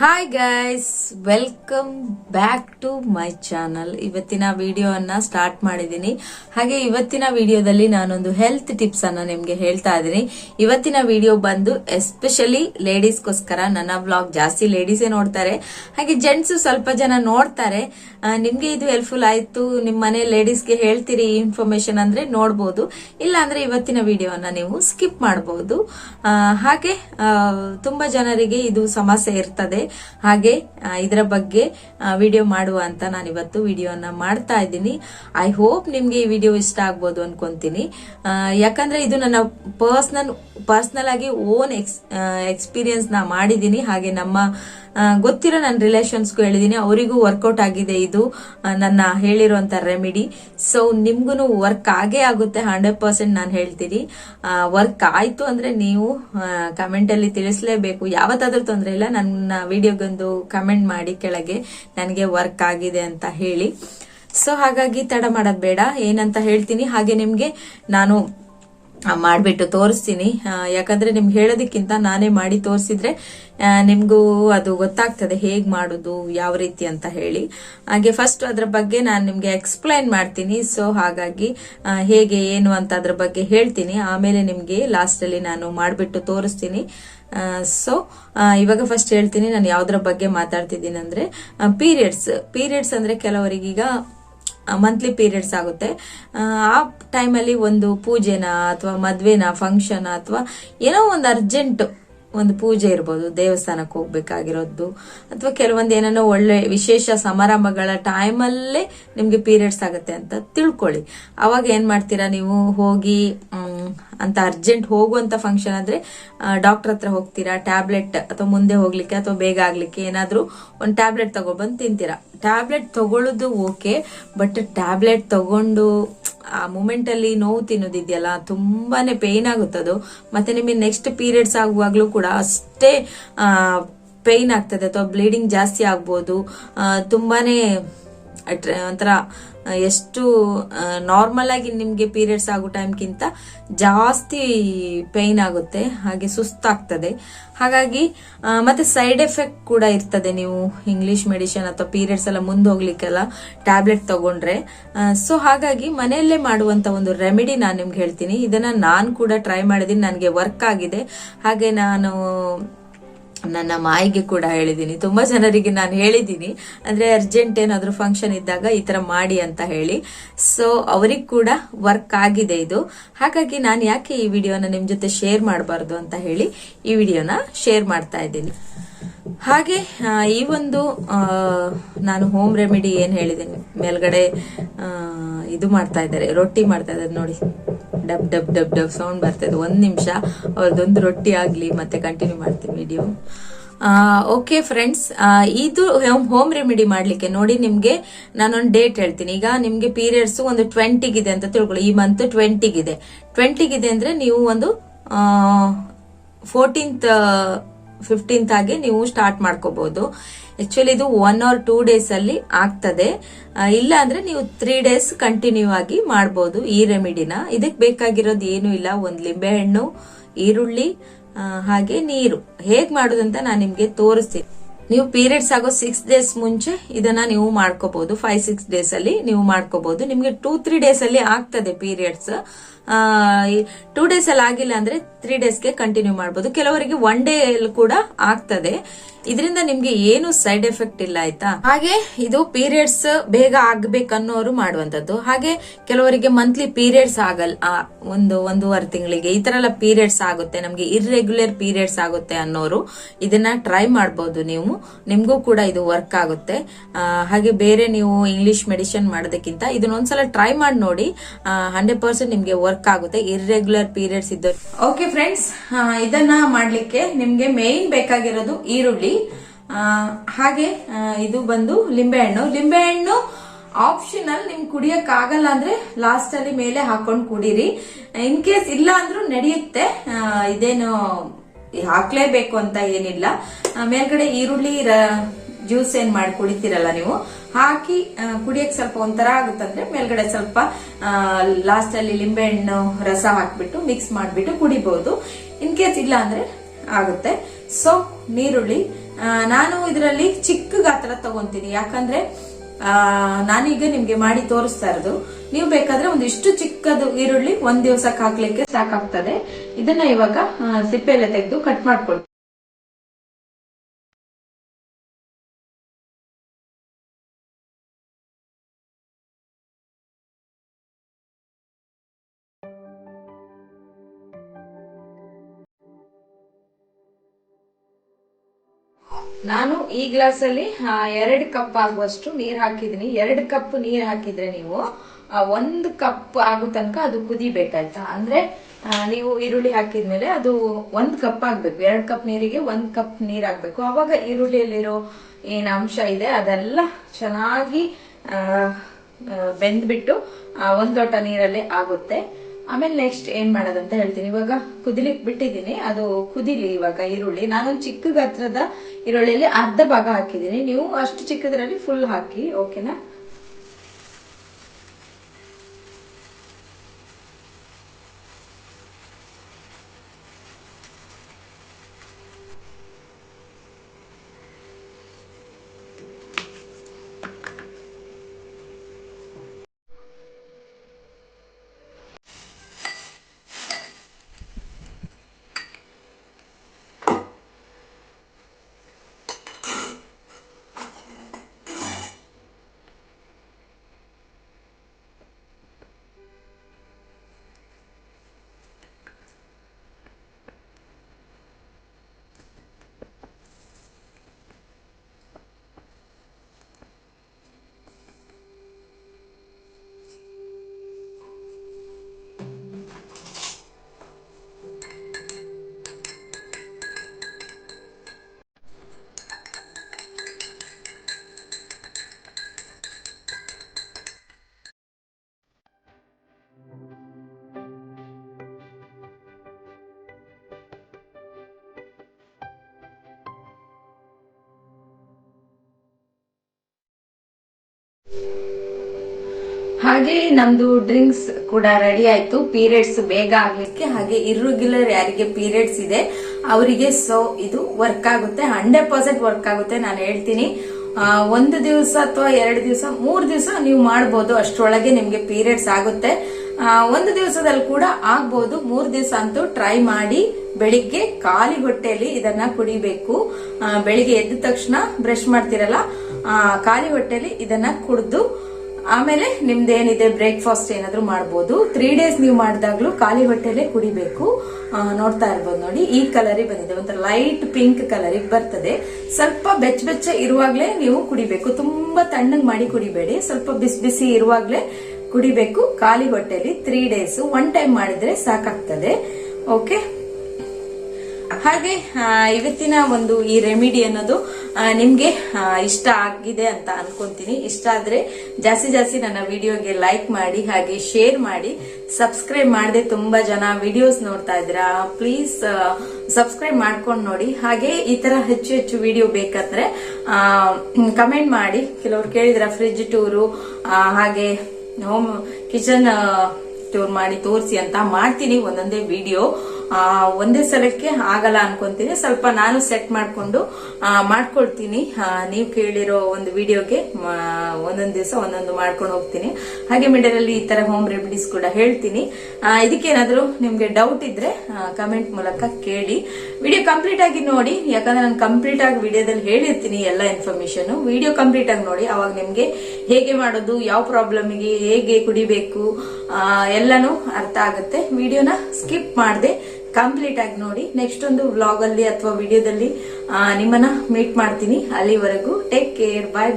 Hi guys welcome back to my channel ಇವತ್ತಿನ ವಿಡಿಯೋವನ್ನ start ಮಾಡಿದ್ದೀನಿ. ಹಾಗೆ ಇವತ್ತಿನ ವಿಡಿಯೋದಲ್ಲಿ ನಾನೊಂದು ಹೆಲ್ತ್ ಟಿಪ್ಸ್ ಅನ್ನ ನಿಮ್ಗೆ ಹೇಳ್ತಾ ಇದ್ದೀನಿ. ಇವತ್ತಿನ ವಿಡಿಯೋ ಬಂದು ಎಸ್ಪೆಷಲಿ ಲೇಡೀಸ್ಗೋಸ್ಕರ ನನ್ನ ವ್ಲಾಗ್ ಜಾಸ್ತಿ ಲೇಡೀಸೇ ನೋಡ್ತಾರೆ. ಹಾಗೆ ಜೆಂಟ್ಸ್ ಸ್ವಲ್ಪ ಜನ ನೋಡ್ತಾರೆ. ನಿಮ್ಗೆ ಇದು ಹೆಲ್ಪ್ಫುಲ್ ಆಯ್ತು ನಿಮ್ಮ ಮನೆ ಲೇಡೀಸ್ಗೆ ಹೇಳ್ತೀರಿ ಇನ್ಫಾರ್ಮೇಶನ್ ಅಂದ್ರೆ ನೋಡ್ಬೋದು. ಇಲ್ಲ ಅಂದ್ರೆ ಇವತ್ತಿನ ವಿಡಿಯೋನ ನೀವು ಸ್ಕಿಪ್ ಮಾಡಬಹುದು ಹಾಗೆ ತುಂಬಾ ಜನರಿಗೆ ಇದು ಸಮಸ್ಯೆ ಇರ್ತದೆ. ಹಾಗೆ ಇದರ ಬಗ್ಗೆ ವಿಡಿಯೋ ಮಾಡುವ ಅಂತ ನಾನು ಇವತ್ತು ವಿಡಿಯೋನ ಮಾಡ್ತಾ ಇದ್ದೀನಿ. ಐ ಹೋಪ್ ನಿಮ್ಗೆ ಈ ವಿಡಿಯೋ ಇಷ್ಟ ಆಗ್ಬೋದು ಅನ್ಕೊಂತೀನಿ. ಯಾಕಂದ್ರೆ ಇದು ನನ್ನ ಪರ್ಸನಲ್ ಪರ್ಸ್ನಲ್ ಆಗಿ ಓನ್ ಎಕ್ಸ್ ಎಕ್ಸ್ಪೀರಿಯನ್ಸ್ ನಾ ಮಾಡಿದ್ದೀನಿ. ಹಾಗೆ ನಮ್ಮ ಗೊತ್ತಿರೋ ನನ್ನ ರಿಲೇಷನ್ಸ್ಗೂ ಹೇಳಿದ್ದೀನಿ ಅವರಿಗೂ ವರ್ಕೌಟ್ ಆಗಿದೆ ಇದು ನನ್ನ ಹೇಳಿರುವಂಥ ರೆಮಿಡಿ ಸೊ ನಿಮ್ಗೂ ವರ್ಕ್ ಆಗೇ ಆಗುತ್ತೆ ಹಂಡ್ರೆಡ್ ಪರ್ಸೆಂಟ್ ನಾನು ಹೇಳ್ತೀನಿ. ವರ್ಕ್ ಆಯ್ತು ಅಂದ್ರೆ ನೀವು ಕಮೆಂಟಲ್ಲಿ ತಿಳಿಸಲೇಬೇಕು. ಯಾವತ್ತಾದ್ರೂ ತೊಂದರೆ ಇಲ್ಲ, ನನ್ನ ವಿಡಿಯೋಗೊಂದು ಕಮೆಂಟ್ ಮಾಡಿ ಕೆಳಗೆ, ನನಗೆ ವರ್ಕ್ ಆಗಿದೆ ಅಂತ ಹೇಳಿ. ಸೊ ಹಾಗಾಗಿ ತಡ ಮಾಡೋದು ಬೇಡ, ಏನಂತ ಹೇಳ್ತೀನಿ. ಹಾಗೆ ನಿಮಗೆ ನಾನು ಮಾಡ್ಬಿಟ್ಟು ತೋರಿಸ್ತೀನಿ. ಯಾಕಂದರೆ ನಿಮ್ಗೆ ಹೇಳೋದಕ್ಕಿಂತ ನಾನೇ ಮಾಡಿ ತೋರಿಸಿದ್ರೆ ನಿಮಗೂ ಅದು ಗೊತ್ತಾಗ್ತದೆ ಹೇಗೆ ಮಾಡೋದು, ಯಾವ ರೀತಿ ಅಂತ ಹೇಳಿ. ಹಾಗೆ ಫಸ್ಟ್ ಅದರ ಬಗ್ಗೆ ನಾನು ನಿಮಗೆ ಎಕ್ಸ್ಪ್ಲೈನ್ ಮಾಡ್ತೀನಿ. ಸೊ ಹಾಗಾಗಿ ಹೇಗೆ, ಏನು ಅಂತ ಅದ್ರ ಬಗ್ಗೆ ಹೇಳ್ತೀನಿ. ಆಮೇಲೆ ನಿಮಗೆ ಲಾಸ್ಟಲ್ಲಿ ನಾನು ಮಾಡಿಬಿಟ್ಟು ತೋರಿಸ್ತೀನಿ. ಸೊ ಇವಾಗ ಫಸ್ಟ್ ಹೇಳ್ತೀನಿ. ನಾನು ಯಾವ್ದ್ರ ಬಗ್ಗೆ ಮಾತಾಡ್ತಿದ್ದೀನಿ ಅಂದ್ರೆ ಪೀರಿಯಡ್ಸ್ ಪೀರಿಯಡ್ಸ್ ಅಂದ್ರೆ ಕೆಲವರಿಗೀಗ ಮಂತ್ಲಿ ಪೀರಿಯಡ್ಸ್ ಆಗುತ್ತೆ. ಆ, ಟೈಮಲ್ಲಿ ಒಂದು ಪೂಜೆನ ಅಥವಾ ಮದುವೆನ ಫಂಕ್ಷನ್ ಅಥವಾ ಏನೋ ಒಂದು ಅರ್ಜೆಂಟ್ ಒಂದು ಪೂಜೆ ಇರ್ಬೋದು, ದೇವಸ್ಥಾನಕ್ಕೆ ಹೋಗ್ಬೇಕಾಗಿರೋದು. ಅಥವಾ ಕೆಲವೊಂದು ಏನೇನೋ ಒಳ್ಳೆ ವಿಶೇಷ ಸಮಾರಂಭಗಳ ಟೈಮಲ್ಲೇ ನಿಮ್ಗೆ ಪೀರಿಯಡ್ಸ್ ಆಗುತ್ತೆ ಅಂತ ತಿಳ್ಕೊಳ್ಳಿ. ಅವಾಗ ಏನ್ ಮಾಡ್ತೀರಾ ನೀವು? ಹೋಗಿ ಅಂತ ಅರ್ಜೆಂಟ್ ಹೋಗುವಂತ ಫಂಕ್ಷನ್ ಆದ್ರೆ ಡಾಕ್ಟರ್ ಹತ್ರ ಹೋಗ್ತೀರಾ? ಟ್ಯಾಬ್ಲೆಟ್ ಅಥವಾ ಮುಂದೆ ಹೋಗ್ಲಿಕ್ಕೆ ಅಥವಾ ಬೇಗ ಆಗ್ಲಿಕ್ಕೆ ಏನಾದ್ರೂ ಒಂದು ಟ್ಯಾಬ್ಲೆಟ್ ತಗೊಬಂದು ತಿಂತೀರಾ? ಟ್ಯಾಬ್ಲೆಟ್ ತಗೊಳ್ಳೋದು ಓಕೆ ಬಟ್ ಟ್ಯಾಬ್ಲೆಟ್ ತಗೊಂಡು ಆ ಮೂಮೆಂಟ್ ಅಲ್ಲಿ ನೋವು ತಿನ್ನೋದಿದೆಯಲ್ಲ, ತುಂಬಾನೇ ಪೇಯ್ನ್ ಆಗುತ್ತದು ಮತ್ತೆ ನಿಮಗೆ ನೆಕ್ಸ್ಟ್ ಪೀರಿಯಡ್ಸ್ ಆಗುವಾಗ್ಲೂ ಕೂಡ ಅಷ್ಟೇ ಪೇಯ್ನ್ ಆಗ್ತದೆ, ಅಥವಾ ಬ್ಲೀಡಿಂಗ್ ಜಾಸ್ತಿ ಆಗ್ಬೋದು. ತುಂಬಾನೇ ಒಂಥರ ಎಷ್ಟು ನಾರ್ಮಲ್ ಆಗಿ ನಿಮಗೆ ಪೀರಿಯಡ್ಸ್ ಆಗೋ ಟೈಮ್ಗಿಂತ ಜಾಸ್ತಿ ಪೇನ್ ಆಗುತ್ತೆ, ಹಾಗೆ ಸುಸ್ತಾಗ್ತದೆ. ಹಾಗಾಗಿ ಮತ್ತೆ ಸೈಡ್ ಎಫೆಕ್ಟ್ ಕೂಡ ಇರ್ತದೆ ನೀವು ಇಂಗ್ಲಿಷ್ ಮೆಡಿಸಿನ್ ಅಥವಾ ಪೀರಿಯಡ್ಸ್ ಎಲ್ಲ ಮುಂದೆ ಹೋಗ್ಲಿಕ್ಕೆಲ್ಲ ಟ್ಯಾಬ್ಲೆಟ್ ತಗೊಂಡ್ರೆ. ಸೊ ಹಾಗಾಗಿ ಮನೆಯಲ್ಲೇ ಮಾಡುವಂತ ಒಂದು ರೆಮಿಡಿ ನಾನು ನಿಮ್ಗೆ ಹೇಳ್ತೀನಿ. ಇದನ್ನ ನಾನು ಕೂಡ ಟ್ರೈ ಮಾಡಿದೀನಿ, ನನಗೆ ವರ್ಕ್ ಆಗಿದೆ. ಹಾಗೆ ನಾನು ನನ್ನ ಮಾಯಿಗೆ ಕೂಡ ಹೇಳಿದ್ದೀನಿ. ತುಂಬಾ ಜನರಿಗೆ ನಾನು ಹೇಳಿದ್ದೀನಿ. ಅಂದ್ರೆ ಅರ್ಜೆಂಟ್ ಏನಾದರೂ ಫಂಕ್ಷನ್ ಇದ್ದಾಗ ಈ ತರ ಮಾಡಿ ಅಂತ ಹೇಳಿ. ಸೊ ಅವ್ರಿಗೆ ಕೂಡ ವರ್ಕ್ ಆಗಿದೆ ಇದು. ಹಾಗಾಗಿ ನಾನು ಯಾಕೆ ಈ ವಿಡಿಯೋನ ನಿಮ್ ಜೊತೆ ಶೇರ್ ಮಾಡಬಾರ್ದು ಅಂತ ಹೇಳಿ ಈ ವಿಡಿಯೋನ ಶೇರ್ ಮಾಡ್ತಾ ಇದ್ದೀನಿ. ಹಾಗೆ ಈ ಒಂದು ನಾನು ಹೋಮ್ ರೆಮಿಡಿ ಏನ್ ಹೇಳಿದ್ದೀನಿ? ಮೇಲ್ಗಡೆ ಇದು ಮಾಡ್ತಾ ಇದ್ದಾರೆ, ರೊಟ್ಟಿ ಮಾಡ್ತಾ ಇದ್ದಾರೆ ನೋಡಿ. Dub dub dub dub sound ಬರ್ತಾ ಒಂದ್ ನಿಮಿಷ. ಅವ್ರದ್ದೊಂದು ರೊಟ್ಟಿ ಆಗ್ಲಿ, ಮತ್ತೆ ಕಂಟಿನ್ಯೂ ಮಾಡ್ತೀನಿ ವಿಡಿಯೋ ಓಕೆ ಫ್ರೆಂಡ್ಸ್ ಇದು ಹೋಮ್ ರೆಮಿಡಿ ಮಾಡ್ಲಿಕ್ಕೆ ನೋಡಿ ನಿಮ್ಗೆ ನಾನೊಂದು ಡೇಟ್ ಹೇಳ್ತೀನಿ. ಈಗ ನಿಮ್ಗೆ ಪೀರಿಯಡ್ಸ್ ಒಂದು ಟ್ವೆಂಟಿಗಿದೆ ಅಂತ ತಿಳ್ಕೊಳ್ಳಿ. ಈ ಮಂತ್ ಟ್ವೆಂಟಿಗಿದೆ ಟ್ವೆಂಟಿಗಿದೆ ಅಂದ್ರೆ ನೀವು ಒಂದು ಫೋರ್ಟೀನ್ತ್ ಫಿಫ್ಟೀನ್ತ್ ಆಗಿ ನೀವು ಸ್ಟಾರ್ಟ್ ಮಾಡ್ಕೋಬಹುದು ಆಕ್ಚುಲಿ ಇದು ಒನ್ ಆರ್ ಟೂ ಡೇಸ್ ಅಲ್ಲಿ ಆಗ್ತದೆ. ಇಲ್ಲ ಅಂದ್ರೆ ನೀವು ತ್ರೀ ಡೇಸ್ ಕಂಟಿನ್ಯೂ ಆಗಿ ಮಾಡಬಹುದು ಈ ರೆಮಿಡಿನ ಇದಕ್ಕೆ ಬೇಕಾಗಿರೋದು ಏನು ಇಲ್ಲ. ಒಂದ್ ಲಿಂಬೆಹಣ್ಣು ಈರುಳ್ಳಿ ಹಾಗೆ ನೀರು. ಹೇಗ್ ಮಾಡುದಂತ ನಾನು ನಿಮ್ಗೆ ತೋರಿಸ್ತೀನಿ. ನೀವು ಪೀರಿಯಡ್ಸ್ ಆಗೋ ಸಿಕ್ಸ್ ಡೇಸ್ ಮುಂಚೆ ಇದನ್ನ ನೀವು ಮಾಡ್ಕೋಬಹುದು ಫೈವ್ ಸಿಕ್ಸ್ ಡೇಸ್ ಅಲ್ಲಿ ನೀವು ಮಾಡ್ಕೋಬಹುದು ನಿಮ್ಗೆ ಟೂ ತ್ರೀ ಡೇಸ್ ಅಲ್ಲಿ ಆಗ್ತದೆ ಪೀರಿಯಡ್ಸ್ ಟೂ ಡೇಸ್ ಅಲ್ಲಿ ಆಗಿಲ್ಲ ಅಂದ್ರೆ ತ್ರೀ ಡೇಸ್ಗೆ ಕಂಟಿನ್ಯೂ ಮಾಡಬಹುದು ಕೆಲವರಿಗೆ ಒನ್ ಡೇ ಅಲ್ಲಿ ಕೂಡ ಆಗ್ತದೆ. ಇದರಿಂದ ನಿಮ್ಗೆ ಏನು ಸೈಡ್ ಎಫೆಕ್ಟ್ ಇಲ್ಲ, ಆಯ್ತಾ? ಹಾಗೆ ಇದು ಪೀರಿಯಡ್ಸ್ ಬೇಗ ಆಗ್ಬೇಕನ್ನೋರು ಮಾಡುವಂತದ್ದು ಹಾಗೆ ಕೆಲವರಿಗೆ ಮಂತ್ಲಿ ಪೀರಿಯಡ್ಸ್ ಆಗಲ್ಲ ಒಂದು, ಒಂದೂವರೆ ತಿಂಗಳಿಗೆ ಈ ತರ ಎಲ್ಲ ಪೀರಿಯಡ್ಸ್ ಆಗುತ್ತೆ. ನಮ್ಗೆ ಇರ್ರೆಗ್ಯುಲರ್ ಪೀರಿಯಡ್ಸ್ ಆಗುತ್ತೆ ಅನ್ನೋರು ಇದನ್ನ ಟ್ರೈ ಮಾಡಬಹುದು ನೀವು. ನಿಮ್ಗೂ ಕೂಡ ಇದು ವರ್ಕ್ ಆಗುತ್ತೆ. ಹಾಗೆ ಬೇರೆ ನೀವು ಇಂಗ್ಲಿಷ್ ಮೆಡಿಸಿನ್ ಮಾಡೋದಕ್ಕಿಂತ ಇದನ್ನ ಒಂದ್ಸಲ ಟ್ರೈ ಮಾಡಿ ನೋಡಿ. ಹಂಡ್ರೆಡ್ ಪರ್ಸೆಂಟ್ ನಿಮಗೆ ವರ್ಕ್ ಆಗುತ್ತೆ ಇರ್ರೆಗ್ಯುಲರ್ ಪೀರಿಯಡ್ಸ್ ಇದ್ದ. ಓಕೆ ಫ್ರೆಂಡ್ಸ್ ಇದನ್ನ ಮಾಡ್ಲಿಕ್ಕೆ ನಿಮಗೆ ಮೇಯ್ನ್ ಬೇಕಾಗಿರೋದು ಈರುಳ್ಳಿ. ಹಾಗೆ ಇದು ಬಂದು ಲಿಂಬೆಹಣ್ಣು ಲಿಂಬೆಹಣ್ಣು ಆಪ್ಷನಲ್ ನಿಮ್ ಕುಡಿಯಕ್ ಆಗಲ್ಲ ಅಂದ್ರೆ ಲಾಸ್ಟ್ ಅಲ್ಲಿ ಮೇಲೆ ಹಾಕೊಂಡು ಕುಡೀರಿ. ಇನ್ ಕೇಸ್ ಇಲ್ಲ ಅಂದ್ರೂ ನಡೆಯುತ್ತೆ. ಇದೇನು ಹಾಕ್ಲೇಬೇಕು ಅಂತ ಏನಿಲ್ಲ. ಮೇಲ್ಗಡೆ ಈರುಳ್ಳಿ ಜ್ಯೂಸ್ ಏನ್ ಮಾಡಿ ಕುಡಿತೀರಲ್ಲ ನೀವು, ಹಾಕಿ ಕುಡಿಯಕ್ ಸ್ವಲ್ಪ ಒಂಥರ ಆಗುತ್ತಂದ್ರೆ ಮೇಲ್ಗಡೆ ಸ್ವಲ್ಪ ಲಾಸ್ಟ್ ಅಲ್ಲಿ ಲಿಂಬೆಹಣ್ಣು, ರಸ ಹಾಕ್ಬಿಟ್ಟು ಮಿಕ್ಸ್ ಮಾಡ್ಬಿಟ್ಟು ಕುಡಿಬಹುದು ಇನ್ ಕೇಸ್ ಇಲ್ಲ ಅಂದ್ರೆ ಆಗುತ್ತೆ. ಸೊ ನೀರುಳ್ಳಿ ನಾನು ಇದರಲ್ಲಿ ಚಿಕ್ಕ ಗಾತ್ರ ತಗೊಂತೀನಿ. ಯಾಕಂದ್ರೆ ನಾನೀಗ ನಿಮ್ಗೆ ಮಾಡಿ ತೋರಿಸ್ತಾ ಇರೋದು. ನೀವು ಬೇಕಾದ್ರೆ ಒಂದಿಷ್ಟು ಚಿಕ್ಕದು ಈರುಳ್ಳಿ ಒಂದ್ ದಿವಸಕ್ಕೆ ಹಾಕ್ಲಿಕ್ಕೆ ಸಾಕಾಗ್ತದೆ. ಇದನ್ನ ಇವಾಗ ಸಿಪ್ಪೆಲ್ಲ ತೆಗೆದು ಕಟ್ ಮಾಡ್ಕೊಳ್ತೀನಿ ನಾನು ಈ ಗ್ಲಾಸ್ ಅಲ್ಲಿ ಎರಡು ಕಪ್ ಆಗುವಷ್ಟು ನೀರು ಹಾಕಿದ್ದೀನಿ. ಎರಡು ಕಪ್ ನೀರು ಹಾಕಿದ್ರೆ ನೀವು ಒಂದು ಕಪ್ ಆಗೋ ತನಕ ಅದು ಕುದಿಬೇಕಾಯ್ತಾ? ಅಂದ್ರೆ ನೀವು ಈರುಳ್ಳಿ ಹಾಕಿದ್ಮೇಲೆ ಅದು ಒಂದು ಕಪ್ ಆಗಬೇಕು. ಎರಡು ಕಪ್ ನೀರಿಗೆ ಒಂದು ಕಪ್ ನೀರ್ ಹಾಕ್ಬೇಕು ಅವಾಗ ಈರುಳ್ಳಿಯಲ್ಲಿರೋ ಏನ್ ಅಂಶ ಇದೆ, ಅದೆಲ್ಲ ಚೆನ್ನಾಗಿ ಬೆಂದ್ಬಿಟ್ಟು ಒಂದ್ ಲೋಟ ನೀರಲ್ಲಿ ಆಗುತ್ತೆ. ಆಮೇಲೆ ನೆಕ್ಸ್ಟ್ ಏನ್ ಮಾಡೋದಂತ ಹೇಳ್ತೀನಿ. ಇವಾಗ ಕುದಿಲಿಕ್ಕೆ ಬಿಟ್ಟಿದ್ದೀನಿ. ಅದು ಕುದಿಲಿ ಇವಾಗ ಈರುಳ್ಳಿ. ನಾನೊಂದು ಚಿಕ್ಕ ಗಾತ್ರದ ಈರುಳ್ಳಿಯಲ್ಲಿ ಅರ್ಧ ಭಾಗ ಹಾಕಿದ್ದೀನಿ. ನೀವು ಅಷ್ಟು ಚಿಕ್ಕದ್ರಲ್ಲಿ ಫುಲ್ ಹಾಕಿ ಓಕೆನಾ ಹಾಗೆ ನಮ್ದು ಡ್ರಿಂಕ್ಸ್ ಕೂಡ ರೆಡಿ ಆಯ್ತು. ಪೀರಿಯಡ್ಸ್ ಬೇಗ ಆಗ್ಲಿಕ್ಕೆ ಹಾಗೆ ಇರ್ರೆಗ್ಯುಲರ್ ಯಾರಿಗೆ ಪೀರಿಯಡ್ಸ್ ಇದೆ, ಅವರಿಗೆ ಸೊ ಇದು ವರ್ಕ್ ಆಗುತ್ತೆ. ಹಂಡ್ರೆಡ್ ಪರ್ಸೆಂಟ್ ವರ್ಕ್ ಆಗುತ್ತೆ ನಾನು ಹೇಳ್ತೀನಿ. ಒಂದು ದಿವಸ ಅಥವಾ ಎರಡು ದಿವಸ, ಮೂರು ದಿವಸ ನೀವು ಮಾಡ್ಬೋದು. ಅಷ್ಟರೊಳಗೆ ನಿಮ್ಗೆ ಪೀರಿಯಡ್ಸ್ ಆಗುತ್ತೆ. ಒಂದು ದಿವಸದಲ್ಲಿ ಕೂಡ ಆಗ್ಬೋದು. ಮೂರು ದಿವಸ ಅಂತೂ ಟ್ರೈ ಮಾಡಿ ಬೆಳಿಗ್ಗೆ ಖಾಲಿ ಹೊಟ್ಟೆಯಲ್ಲಿ ಇದನ್ನ ಕುಡಿಬೇಕು. ಬೆಳಿಗ್ಗೆ ಎದ್ದ ತಕ್ಷಣ ಬ್ರಷ್ ಮಾಡ್ತಿರಲ್ಲ ಖಾಲಿ ಹೊಟ್ಟೆಯಲ್ಲಿ ಇದನ್ನ ಕುಡಿದು ಆಮೇಲೆ ನಿಮ್ದೇನಿದೆ ಬ್ರೇಕ್ಫಾಸ್ಟ್ ಏನಾದರೂ ಮಾಡ್ಬೋದು. ತ್ರೀ ಡೇಸ್ ನೀವು ಮಾಡಿದಾಗ್ಲೂ ಖಾಲಿ ಹೊಟ್ಟೆಲೆ ಕುಡಿಬೇಕು. ನೋಡ್ತಾ ಇರ್ಬೋದು ನೋಡಿ. ಈ ಕಲರಿಗೆ ಬಂದಿದೆ. ಒಂಥರ ಲೈಟ್ ಪಿಂಕ್ ಕಲರಿಗೆ ಬರ್ತದೆ. ಸ್ವಲ್ಪ ಬೆಚ್ಚ ಬೆಚ್ಚ ಇರುವಾಗಲೇ ನೀವು ಕುಡಿಬೇಕು. ತುಂಬಾ ತಣ್ಣಗೆ ಮಾಡಿ ಕುಡಿಬೇಡಿ. ಸ್ವಲ್ಪ ಬಿಸಿ ಬಿಸಿ ಇರುವಾಗಲೇ ಕುಡಿಬೇಕು. ಖಾಲಿ ಹೊಟ್ಟೆಲಿ ತ್ರೀ ಡೇಸ್ ಒನ್ ಟೈಮ್ ಮಾಡಿದ್ರೆ ಸಾಕಾಗ್ತದೆ. ಓಕೆ ಹಾಗೆ ಇವತ್ತಿನ ಒಂದು ಈ ರೆಮಿಡಿ ಅನ್ನೋದು ನಿಮ್ಗೆ ಇಷ್ಟ ಆಗಿದೆ ಅಂತ ಅನ್ಕೊಂತೀನಿ. ಇಷ್ಟ ಆದ್ರೆ ಜಾಸ್ತಿ ಜಾಸ್ತಿ ನನ್ನ ವಿಡಿಯೋಗೆ ಲೈಕ್ ಮಾಡಿ, ಹಾಗೆ ಶೇರ್ ಮಾಡಿ. ಸಬ್ಸ್ಕ್ರೈಬ್ ಮಾಡದೆ ತುಂಬಾ ಜನ ವಿಡಿಯೋಸ್ ನೋಡ್ತಾ ಇದ್ದೀರಾ. ಪ್ಲೀಸ್ ಸಬ್ಸ್ಕ್ರೈಬ್ ಮಾಡ್ಕೊಂಡು ನೋಡಿ. ಹಾಗೆ ಈ ತರ ಹೆಚ್ಚು ಹೆಚ್ಚು ವಿಡಿಯೋ ಬೇಕಂದ್ರೆ ಕಮೆಂಟ್ ಮಾಡಿ. ಕೆಲವ್ರು ಕೇಳಿದ್ರ ಫ್ರಿಜ್ ಟೂರು ಹಾಗೆ ಹೋಮ್ ಕಿಚನ್ ಟೂರ್ ಮಾಡಿ, ತೋರಿಸಿ ಅಂತ ಮಾಡ್ತೀನಿ ಒಂದೊಂದೇ ವಿಡಿಯೋ ಒಂದೇ ಸಲಕ್ಕೆ ಆಗಲ್ಲ ಅನ್ಕೊಂತೀನಿ. ಸ್ವಲ್ಪ ನಾನು ಸೆಟ್ ಮಾಡ್ಕೊಂಡು ಮಾಡ್ಕೊಳ್ತೀನಿ. ನೀವು ಕೇಳಿರೋ ಒಂದು ವಿಡಿಯೋಗೆ ಒಂದೊಂದು ದಿವಸ ಒಂದೊಂದು ಮಾಡ್ಕೊಂಡು ಹೋಗ್ತೀನಿ. ಹಾಗೆ ಮಿಡಲಲ್ಲಿ ಈ ತರ ಹೋಮ್ ರೆಮಿಡೀಸ್ ಕೂಡ ಹೇಳ್ತೀನಿ. ಇದಕ್ಕೇನಾದ್ರೂ ನಿಮ್ಗೆ ಡೌಟ್ ಇದ್ರೆ ಕಮೆಂಟ್ ಮೂಲಕ ಕೇಳಿ. ವಿಡಿಯೋ ಕಂಪ್ಲೀಟ್ ಆಗಿ ನೋಡಿ. ಯಾಕಂದ್ರೆ ನಾನು ಕಂಪ್ಲೀಟ್ ಆಗಿ ವಿಡಿಯೋದಲ್ಲಿ ಹೇಳಿರ್ತೀನಿ ಎಲ್ಲ ಇನ್ಫಾರ್ಮೇಶನ್ ವಿಡಿಯೋ ಕಂಪ್ಲೀಟ್ ಆಗಿ ನೋಡಿ. ಅವಾಗ ನಿಮ್ಗೆ ಹೇಗೆ ಮಾಡೋದು, ಯಾವ ಪ್ರಾಬ್ಲಮ್ಗೆ ಹೇಗೆ ಕುಡಿಬೇಕು ಎಲ್ಲನೂ ಅರ್ಥ ಆಗುತ್ತೆ. ವಿಡಿಯೋನ ಸ್ಕಿಪ್ ಮಾಡದೆ. ಕಂಪ್ಲೀಟ್ ಆಗಿ ನೋಡಿ. ನೆಕ್ಸ್ಟ್ ಒಂದು ವ್ಲಾಗಲ್ಲಿ ಅಥವಾ ವಿಡಿಯೋದಲ್ಲಿ ನಿಮ್ಮನ್ನ ಮೀಟ್ ಮಾಡ್ತೀನಿ. ಅಲ್ಲಿವರೆಗೂ ಟೇಕ್ ಕೇರ್ ಬಾಯ್ ಬಾಯ್